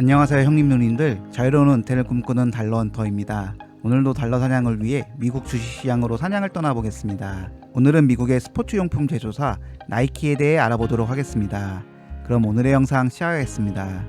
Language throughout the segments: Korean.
안녕하세요 형님 누님들 자유로운 은퇴를 꿈꾸는 달러 헌터입니다. 오늘도 달러 사냥을 위해 미국 주식시장으로 사냥을 떠나보겠습니다. 오늘은 미국의 스포츠용품 제조사 나이키에 대해 알아보도록 하겠습니다. 그럼 오늘의 영상 시작하겠습니다.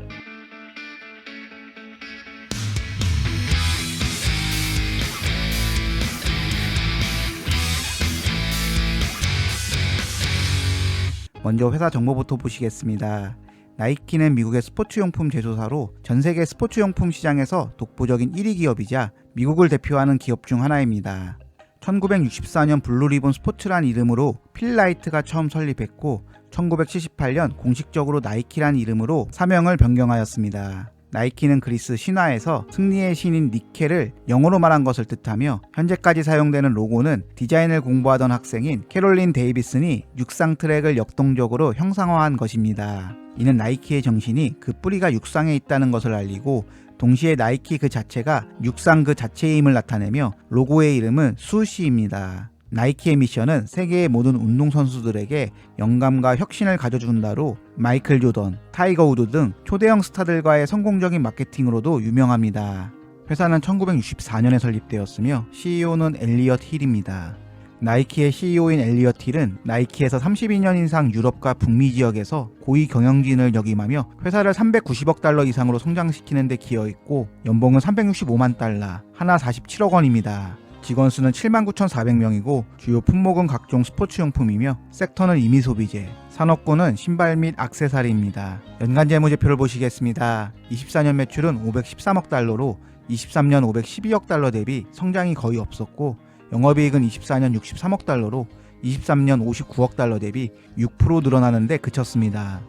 먼저 회사 정보부터 보시겠습니다. 나이키는 미국의 스포츠용품 제조사로 전 세계 스포츠용품 시장에서 독보적인 1위 기업이자 미국을 대표하는 기업 중 하나입니다. 1964년 블루리본 스포츠란 이름으로 필라이트가 처음 설립했고 1978년 공식적으로 나이키란 이름으로 사명을 변경하였습니다. 나이키는 그리스 신화에서 승리의 신인 니케를 영어로 말한 것을 뜻하며 현재까지 사용되는 로고는 디자인을 공부하던 학생인 캐롤린 데이비슨이 육상 트랙을 역동적으로 형상화한 것입니다. 이는 나이키의 정신이 그 뿌리가 육상에 있다는 것을 알리고 동시에 나이키 그 자체가 육상 그 자체의 힘을 나타내며 로고의 이름은 수시입니다. 나이키의 미션은 세계의 모든 운동선수들에게 영감과 혁신을 가져준다로 마이클 조던, 타이거 우드 등 초대형 스타들과의 성공적인 마케팅으로도 유명합니다. 회사는 1964년에 설립되었으며 CEO는 엘리엇 힐입니다. 나이키의 CEO인 엘리엇 힐은 나이키에서 32년 이상 유럽과 북미 지역에서 고위 경영진을 역임하며 회사를 390억 달러 이상으로 성장시키는 데 기여했고 연봉은 365만 달러, 하나 47억 원입니다. 직원 수는 79,400명이고 주요 품목은 각종 스포츠용품이며 섹터는 임의 소비재, 산업군은 신발 및 악세사리입니다. 연간 재무제표를 보시겠습니다. 24년 매출은 513억 달러로 23년 512억 달러 대비 성장이 거의 없었고 영업이익은 24년 63억 달러로 23년 59억 달러 대비 6% 늘어나는데 그쳤습니다.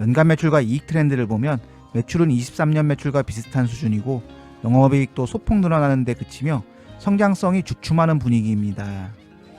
연간 매출과 이익 트렌드를 보면 매출은 23년 매출과 비슷한 수준이고 영업이익도 소폭 늘어나는데 그치며 성장성이 주춤하는 분위기입니다.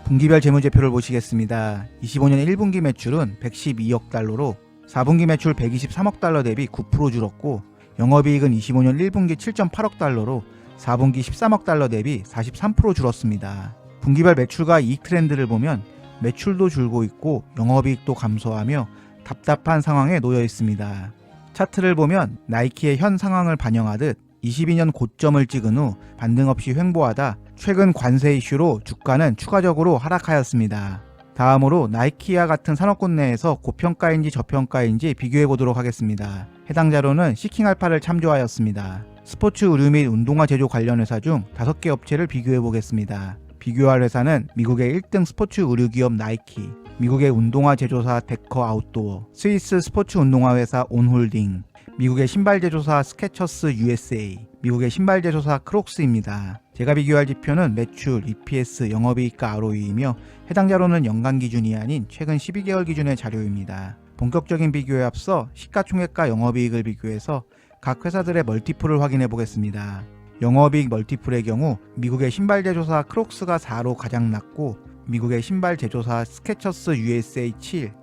분기별 재무제표를 보시겠습니다. 25년 1분기 매출은 112억 달러로 4분기 매출 123억 달러 대비 9% 줄었고 영업이익은 25년 1분기 7.8억 달러로 4분기 13억 달러 대비 43% 줄었습니다. 분기별 매출과 이익 트렌드를 보면 매출도 줄고 있고 영업이익도 감소하며 답답한 상황에 놓여 있습니다. 차트를 보면 나이키의 현 상황을 반영하듯 22년 고점을 찍은 후 반등 없이 횡보하다 최근 관세 이슈로 주가는 추가적으로 하락하였습니다. 다음으로 나이키와 같은 산업군 내에서 고평가인지 저평가인지 비교해 보도록 하겠습니다. 해당 자료는 시킹알파를 참조하였습니다. 스포츠 의류 및 운동화 제조 관련 회사 중 5개 업체를 비교해 보겠습니다. 비교할 회사는 미국의 1등 스포츠 의류 기업 나이키, 미국의 운동화 제조사 데커 아웃도어, 스위스 스포츠 운동화 회사 온홀딩, 미국의 신발 제조사 스케처스 USA, 미국의 신발 제조사 크록스입니다. 제가 비교할 지표는 매출, EPS, 영업이익과 ROE이며 해당 자료는 연간 기준이 아닌 최근 12개월 기준의 자료입니다. 본격적인 비교에 앞서 시가총액과 영업이익을 비교해서 각 회사들의 멀티플을 확인해 보겠습니다. 영업이익 멀티플의 경우 미국의 신발 제조사 크록스가 4로 가장 낮고 미국의 신발 제조사 스케처스 USA 7,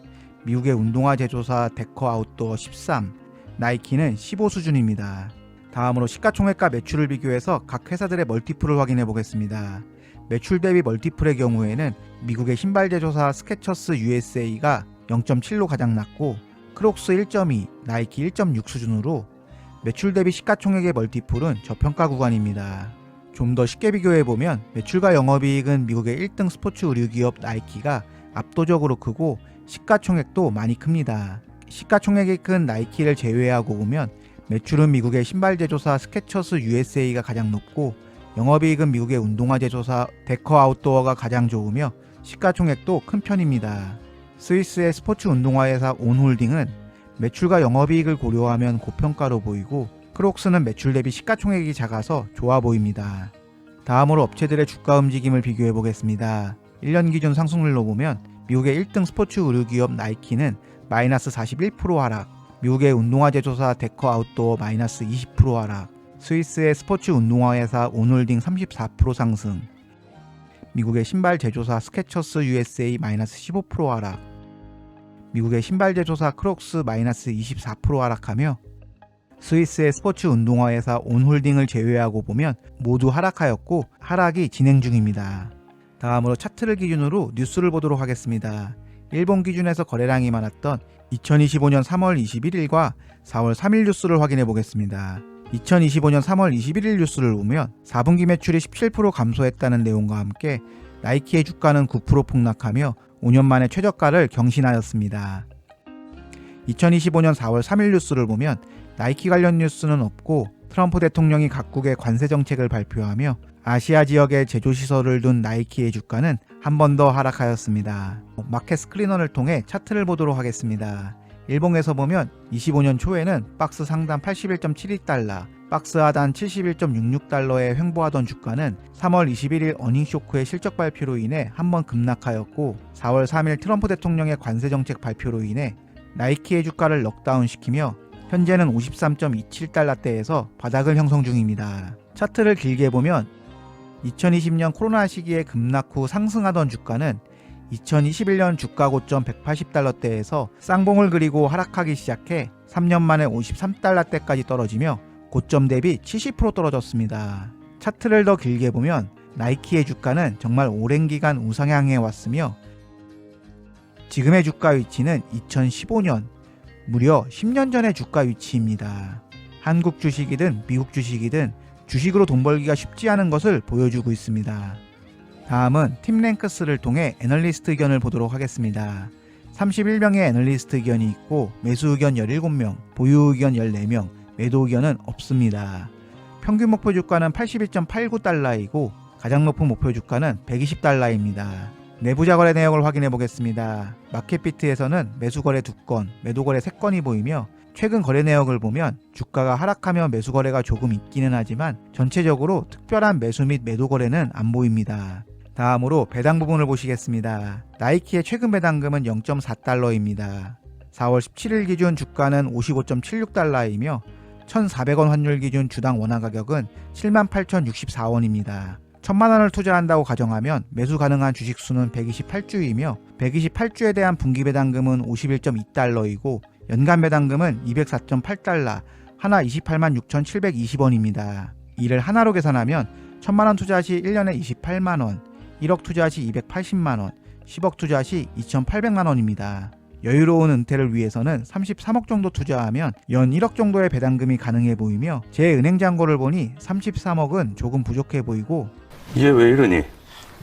미국의 운동화 제조사 데커 아웃도어 13, 나이키는 15 수준입니다. 다음으로 시가총액과 매출을 비교해서 각 회사들의 멀티플을 확인해 보겠습니다. 매출 대비 멀티플의 경우에는 미국의 신발 제조사 스케처스 USA가 0.7로 가장 낮고 크록스 1.2, 나이키 1.6 수준으로 매출 대비 시가총액의 멀티플은 저평가 구간입니다. 좀 더 쉽게 비교해 보면 매출과 영업이익은 미국의 1등 스포츠 의류 기업 나이키가 압도적으로 크고 시가총액도 많이 큽니다. 시가총액이 큰 나이키를 제외하고 보면 매출은 미국의 신발 제조사 스케처스 USA가 가장 높고 영업이익은 미국의 운동화 제조사 데커 아웃도어가 가장 좋으며 시가총액도 큰 편입니다. 스위스의 스포츠 운동화 회사 온홀딩은 매출과 영업이익을 고려하면 고평가로 보이고 크록스는 매출 대비 시가총액이 작아서 좋아 보입니다. 다음으로 업체들의 주가 움직임을 비교해 보겠습니다. 1년 기준 상승률로 보면 미국의 1등 스포츠 의류 기업 나이키는 마이너스 41% 하락, 미국의 운동화 제조사 데커 아웃도어 마이너스 20% 하락, 스위스의 스포츠 운동화 회사 온홀딩 34% 상승, 미국의 신발 제조사 스케처스 USA 마이너스 15% 하락, 미국의 신발 제조사 크록스 마이너스 24% 하락하며 스위스의 스포츠 운동화 회사 온홀딩을 제외하고 보면 모두 하락하였고 하락이 진행 중입니다. 다음으로 차트를 기준으로 뉴스를 보도록 하겠습니다. 일본 기준에서 거래량이 많았던 2025년 3월 21일과 4월 3일 뉴스를 확인해 보겠습니다. 2025년 3월 21일 뉴스를 보면 4분기 매출이 17% 감소했다는 내용과 함께 나이키의 주가는 9% 폭락하며 5년 만에 최저가를 경신하였습니다. 2025년 4월 3일 뉴스를 보면 나이키 관련 뉴스는 없고 트럼프 대통령이 각국의 관세 정책을 발표하며 아시아 지역에 제조 시설을 둔 나이키의 주가는 한 번 더 하락하였습니다. 마켓 스크리너를 통해 차트를 보도록 하겠습니다. 일봉에서 보면 25년 초에는 박스 상단 81.72달러, 박스 하단 71.66달러에 횡보하던 주가는 3월 21일 어닝 쇼크의 실적 발표로 인해 한번 급락하였고 4월 3일 트럼프 대통령의 관세 정책 발표로 인해 나이키의 주가를 넉다운시키며 현재는 53.27달러대에서 바닥을 형성 중입니다. 차트를 길게 보면 2020년 코로나 시기에 급락 후 상승하던 주가는 2021년 주가 고점 180달러대에서 쌍봉을 그리고 하락하기 시작해 3년 만에 53달러대까지 떨어지며 고점 대비 70% 떨어졌습니다. 차트를 더 길게 보면 나이키의 주가는 정말 오랜 기간 우상향해 왔으며 지금의 주가 위치는 2015년 무려 10년 전의 주가 위치입니다. 한국 주식이든 미국 주식이든 주식으로 돈 벌기가 쉽지 않은 것을 보여주고 있습니다. 다음은 팀랭크스를 통해 애널리스트 의견을 보도록 하겠습니다. 31명의 애널리스트 의견이 있고 매수 의견 17명, 보유 의견 14명, 매도 의견은 없습니다. 평균 목표 주가는 81.89달러이고 가장 높은 목표 주가는 120달러입니다. 내부자 거래 내역을 확인해 보겠습니다. 마켓비트에서는 매수 거래 2건, 매도 거래 3건이 보이며 최근 거래 내역을 보면 주가가 하락하며 매수 거래가 조금 있기는 하지만 전체적으로 특별한 매수 및 매도 거래는 안 보입니다. 다음으로 배당 부분을 보시겠습니다. 나이키의 최근 배당금은 0.4달러입니다. 4월 17일 기준 주가는 55.76달러이며 1,400원 환율 기준 주당 원화 가격은 78,064원입니다. 1천만 원을 투자한다고 가정하면 매수 가능한 주식 수는 128주이며 128주에 대한 분기 배당금은 51.2달러이고 연간 배당금은 204.8달러, 하나 28만 6,720원입니다. 이를 하나로 계산하면 1천만 원 투자 시 1년에 28만 원, 1억 투자 시 280만 원, 10억 투자 시 2,800만 원입니다. 여유로운 은퇴를 위해서는 33억 정도 투자하면 연 1억 정도의 배당금이 가능해 보이며 제 은행 잔고를 보니 33억은 조금 부족해 보이고 얘 왜 이러니?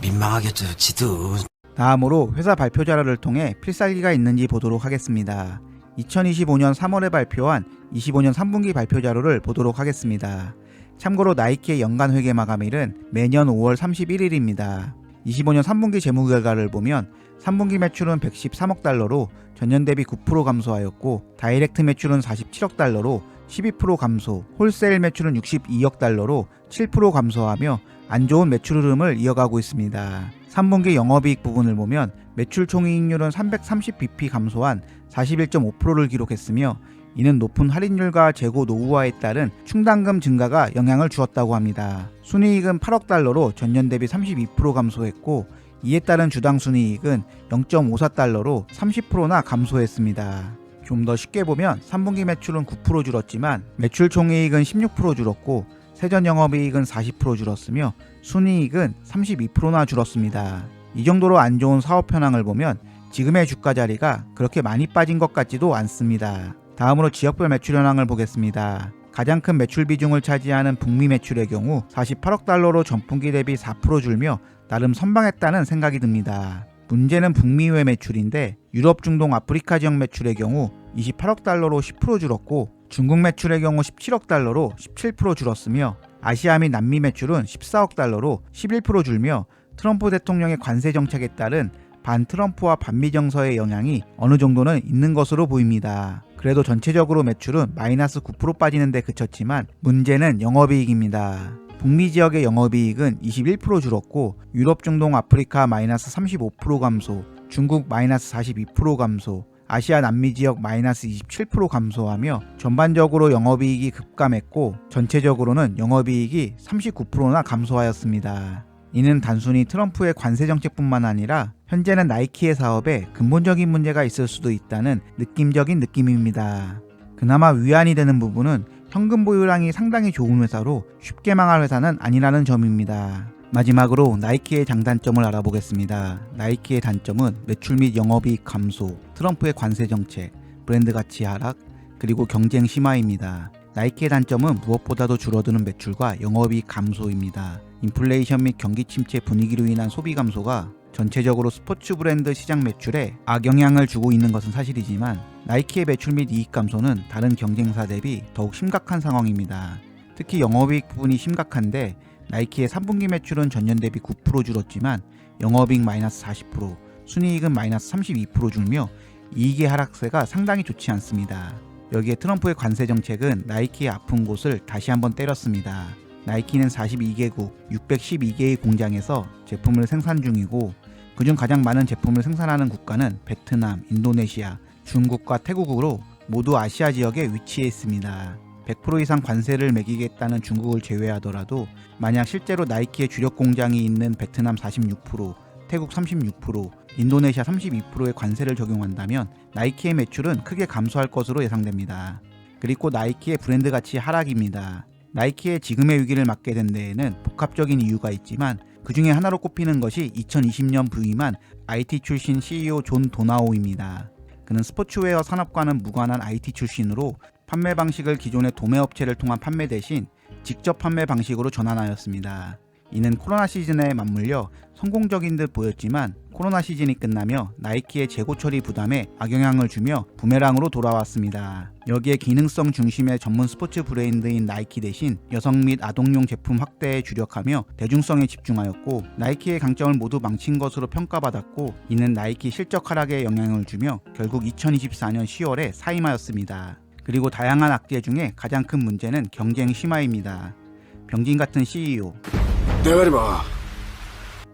민망하겠죠, 지도. 다음으로 회사 발표 자료를 통해 필살기가 있는지 보도록 하겠습니다. 2025년 3월에 발표한 25년 3분기 발표 자료를 보도록 하겠습니다. 참고로 나이키의 연간 회계 마감일은 매년 5월 31일입니다. 25년 3분기 재무 결과를 보면 3분기 매출은 113억 달러로 전년 대비 9% 감소하였고 다이렉트 매출은 47억 달러로 12% 감소, 홀세일 매출은 62억 달러로 7% 감소하며 안 좋은 매출 흐름을 이어가고 있습니다. 3분기 영업이익 부분을 보면 매출 총이익률은 330bp 감소한 41.5%를 기록했으며 이는 높은 할인율과 재고 노후화에 따른 충당금 증가가 영향을 주었다고 합니다. 순이익은 8억 달러로 전년 대비 32% 감소했고 이에 따른 주당 순이익은 0.54달러로 30%나 감소했습니다. 좀 더 쉽게 보면 3분기 매출은 9% 줄었지만 매출 총이익은 16% 줄었고 세전 영업이익은 40% 줄었으며 순이익은 32%나 줄었습니다. 이 정도로 안 좋은 사업 현황을 보면 지금의 주가 자리가 그렇게 많이 빠진 것 같지도 않습니다. 다음으로 지역별 매출 현황을 보겠습니다. 가장 큰 매출 비중을 차지하는 북미 매출의 경우 48억 달러로 전분기 대비 4% 줄며 나름 선방했다는 생각이 듭니다. 문제는 북미 외 매출인데 유럽, 중동, 아프리카 지역 매출의 경우 28억 달러로 10% 줄었고 중국 매출의 경우 17억 달러로 17% 줄었으며 아시아 및 남미 매출은 14억 달러로 11% 줄며 트럼프 대통령의 관세 정책에 따른 반 트럼프와 반미 정서의 영향이 어느 정도는 있는 것으로 보입니다. 그래도 전체적으로 매출은 마이너스 9% 빠지는데 그쳤지만 문제는 영업이익입니다. 북미 지역의 영업이익은 21% 줄었고 유럽, 중동, 아프리카 마이너스 35% 감소, 중국 마이너스 42% 감소, 아시아 남미 지역 마이너스 27% 감소하며 전반적으로 영업이익이 급감했고 전체적으로는 영업이익이 39%나 감소하였습니다. 이는 단순히 트럼프의 관세 정책뿐만 아니라 현재는 나이키의 사업에 근본적인 문제가 있을 수도 있다는 느낌적인 느낌입니다. 그나마 위안이 되는 부분은 현금 보유량이 상당히 좋은 회사로 쉽게 망할 회사는 아니라는 점입니다. 마지막으로 나이키의 장단점을 알아보겠습니다. 나이키의 단점은 매출 및 영업이익 감소, 트럼프의 관세 정책, 브랜드 가치 하락, 그리고 경쟁 심화입니다. 나이키의 단점은 무엇보다도 줄어드는 매출과 영업이익 감소입니다. 인플레이션 및 경기 침체 분위기로 인한 소비 감소가 전체적으로 스포츠 브랜드 시장 매출에 악영향을 주고 있는 것은 사실이지만 나이키의 매출 및 이익 감소는 다른 경쟁사 대비 더욱 심각한 상황입니다. 특히 영업이익 부분이 심각한데 나이키의 3분기 매출은 전년 대비 9% 줄었지만 영업이익 마이너스 40%, 순이익은 마이너스 32% 줄며 이익의 하락세가 상당히 좋지 않습니다. 여기에 트럼프의 관세 정책은 나이키의 아픈 곳을 다시 한번 때렸습니다. 나이키는 42개국 612개의 공장에서 제품을 생산 중이고 그중 가장 많은 제품을 생산하는 국가는 베트남, 인도네시아, 중국과 태국으로 모두 아시아 지역에 위치해 있습니다. 100% 이상 관세를 매기겠다는 중국을 제외하더라도 만약 실제로 나이키의 주력 공장이 있는 베트남 46%, 태국 36%, 인도네시아 32%의 관세를 적용한다면 나이키의 매출은 크게 감소할 것으로 예상됩니다. 그리고 나이키의 브랜드 가치 하락입니다. 나이키의 지금의 위기를 맞게 된 데에는 복합적인 이유가 있지만 그 중에 하나로 꼽히는 것이 2020년 부임한 IT 출신 CEO 존 도나오입니다. 그는 스포츠웨어 산업과는 무관한 IT 출신으로 판매 방식을 기존의 도매업체를 통한 판매 대신 직접 판매 방식으로 전환하였습니다. 이는 코로나 시즌에 맞물려 성공적인 듯 보였지만 코로나 시즌이 끝나며 나이키의 재고 처리 부담에 악영향을 주며 부메랑으로 돌아왔습니다. 여기에 기능성 중심의 전문 스포츠 브랜드인 나이키 대신 여성 및 아동용 제품 확대에 주력하며 대중성에 집중하였고 나이키의 강점을 모두 망친 것으로 평가받았고 이는 나이키 실적 하락에 영향을 주며 결국 2024년 10월에 사임하였습니다. 그리고 다양한 악재 중에 가장 큰 문제는 경쟁 심화입니다. 병진 같은 CEO. 내 말이 봐.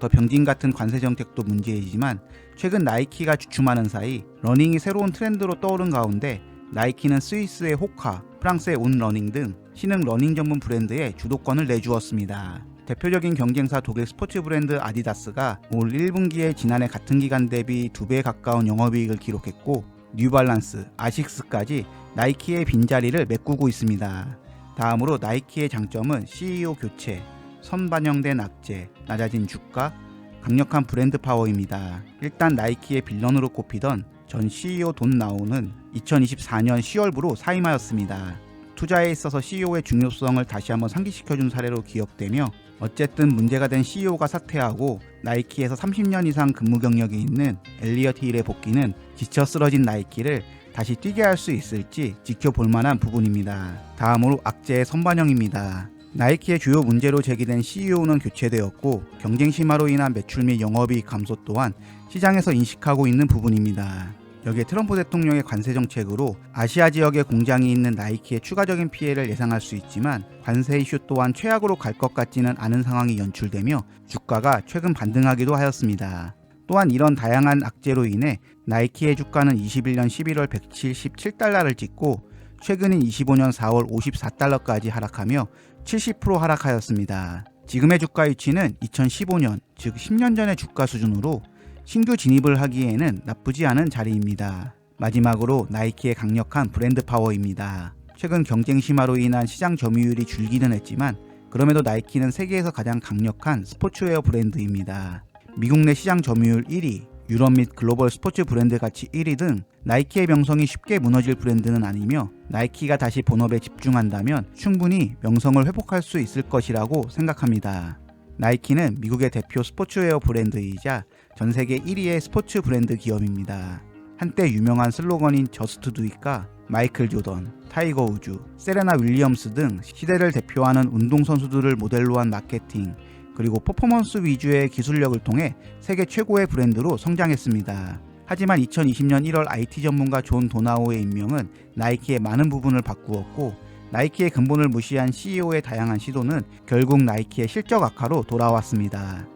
더 병진 같은 관세 정책도 문제이지만 최근 나이키가 주춤하는 사이 러닝이 새로운 트렌드로 떠오른 가운데 나이키는 스위스의 호카, 프랑스의 온러닝 등 신흥 러닝 전문 브랜드에 주도권을 내주었습니다. 대표적인 경쟁사 독일 스포츠 브랜드 아디다스가 올 1분기에 지난해 같은 기간 대비 2배 가까운 영업이익을 기록했고 뉴발란스, 아식스까지 나이키의 빈자리를 메꾸고 있습니다. 다음으로 나이키의 장점은 CEO 교체, 선반영된 악재, 낮아진 주가, 강력한 브랜드 파워입니다. 일단 나이키의 빌런으로 꼽히던 전 CEO 돈 나오는 2024년 10월부로 사임하였습니다. 투자에 있어서 CEO의 중요성을 다시 한번 상기시켜준 사례로 기억되며 어쨌든 문제가 된 CEO가 사퇴하고 나이키에서 30년 이상 근무 경력이 있는 엘리어트 힐의 복귀는 지쳐 쓰러진 나이키를 다시 뛰게 할 수 있을지 지켜볼 만한 부분입니다. 다음으로 악재의 선반영입니다. 나이키의 주요 문제로 제기된 CEO는 교체되었고 경쟁 심화로 인한 매출 및 영업이익 감소 또한 시장에서 인식하고 있는 부분입니다. 여기에 트럼프 대통령의 관세 정책으로 아시아 지역에 공장이 있는 나이키의 추가적인 피해를 예상할 수 있지만 관세 이슈 또한 최악으로 갈 것 같지는 않은 상황이 연출되며 주가가 최근 반등하기도 하였습니다. 또한 이런 다양한 악재로 인해 나이키의 주가는 21년 11월 177달러를 찍고 최근인 25년 4월 54달러까지 하락하며 70% 하락하였습니다. 지금의 주가 위치는 2015년, 즉 10년 전의 주가 수준으로 신규 진입을 하기에는 나쁘지 않은 자리입니다. 마지막으로 나이키의 강력한 브랜드 파워입니다. 최근 경쟁 심화로 인한 시장 점유율이 줄기는 했지만 그럼에도 나이키는 세계에서 가장 강력한 스포츠웨어 브랜드입니다. 미국 내 시장 점유율 1위, 유럽 및 글로벌 스포츠 브랜드 가치 1위 등 나이키의 명성이 쉽게 무너질 브랜드는 아니며 나이키가 다시 본업에 집중한다면 충분히 명성을 회복할 수 있을 것이라고 생각합니다. 나이키는 미국의 대표 스포츠웨어 브랜드이자 전 세계 1위의 스포츠 브랜드 기업입니다. 한때 유명한 슬로건인 저스트 두잇과 마이클 조던, 타이거 우즈, 세레나 윌리엄스 등 시대를 대표하는 운동선수들을 모델로 한 마케팅, 그리고 퍼포먼스 위주의 기술력을 통해 세계 최고의 브랜드로 성장했습니다. 하지만 2020년 1월 IT 전문가 존 도나오의 임명은 나이키의 많은 부분을 바꾸었고 나이키의 근본을 무시한 CEO의 다양한 시도는 결국 나이키의 실적 악화로 돌아왔습니다.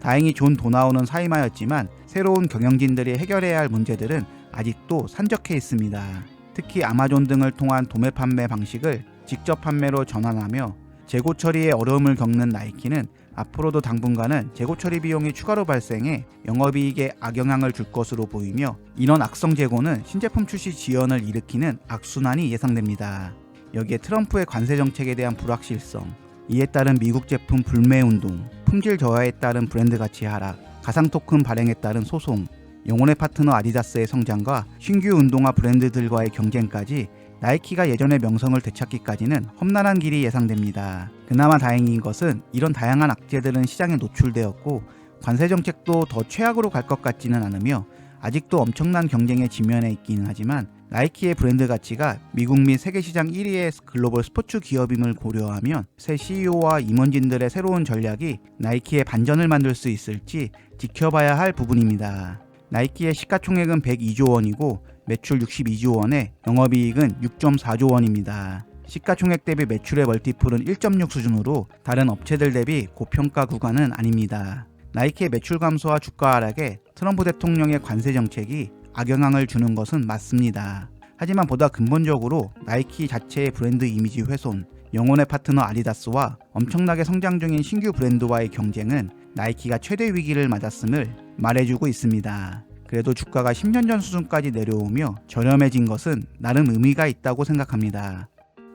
다행히 존 도나오는 사임하였지만 새로운 경영진들이 해결해야 할 문제들은 아직도 산적해 있습니다. 특히 아마존 등을 통한 도매 판매 방식을 직접 판매로 전환하며 재고 처리에 어려움을 겪는 나이키는 앞으로도 당분간은 재고 처리 비용이 추가로 발생해 영업이익에 악영향을 줄 것으로 보이며 이런 악성 재고는 신제품 출시 지연을 일으키는 악순환이 예상됩니다. 여기에 트럼프의 관세 정책에 대한 불확실성, 이에 따른 미국 제품 불매 운동, 품질 저하에 따른 브랜드 가치 하락, 가상 토큰 발행에 따른 소송, 영혼의 파트너 아디다스의 성장과 신규 운동화 브랜드들과의 경쟁까지 나이키가 예전의 명성을 되찾기까지는 험난한 길이 예상됩니다. 그나마 다행인 것은 이런 다양한 악재들은 시장에 노출되었고 관세 정책도 더 최악으로 갈 것 같지는 않으며 아직도 엄청난 경쟁에 직면해 있기는 하지만 나이키의 브랜드 가치가 미국 및 세계 시장 1위의 글로벌 스포츠 기업임을 고려하면 새 CEO와 임원진들의 새로운 전략이 나이키의 반전을 만들 수 있을지 지켜봐야 할 부분입니다. 나이키의 시가총액은 102조 원이고 매출 62조 원에 영업이익은 6.4조 원입니다. 시가총액 대비 매출의 멀티플은 1.6 수준으로 다른 업체들 대비 고평가 구간은 아닙니다. 나이키의 매출 감소와 주가 하락에 트럼프 대통령의 관세 정책이 악영향을 주는 것은 맞습니다. 하지만 보다 근본적으로 나이키 자체의 브랜드 이미지 훼손, 영혼의 파트너 아디다스와 엄청나게 성장 중인 신규 브랜드와의 경쟁은 나이키가 최대 위기를 맞았음을 말해주고 있습니다. 그래도 주가가 10년 전 수준까지 내려오며 저렴해진 것은 나름 의미가 있다고 생각합니다.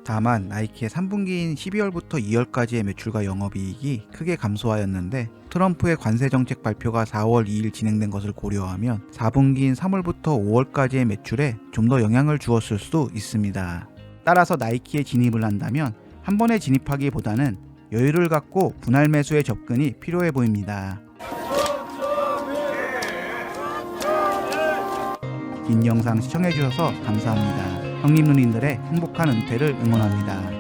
다만 나이키의 3분기인 12월부터 2월까지의 매출과 영업이익이 크게 감소하였는데 트럼프의 관세 정책 발표가 4월 2일 진행된 것을 고려하면 4분기인 3월부터 5월까지의 매출에 좀 더 영향을 주었을 수도 있습니다. 따라서 나이키에 진입을 한다면 한 번에 진입하기보다는 여유를 갖고 분할 매수에 접근이 필요해 보입니다. 긴 영상 시청해주셔서 감사합니다. 형님 누님들의 행복한 은퇴를 응원합니다.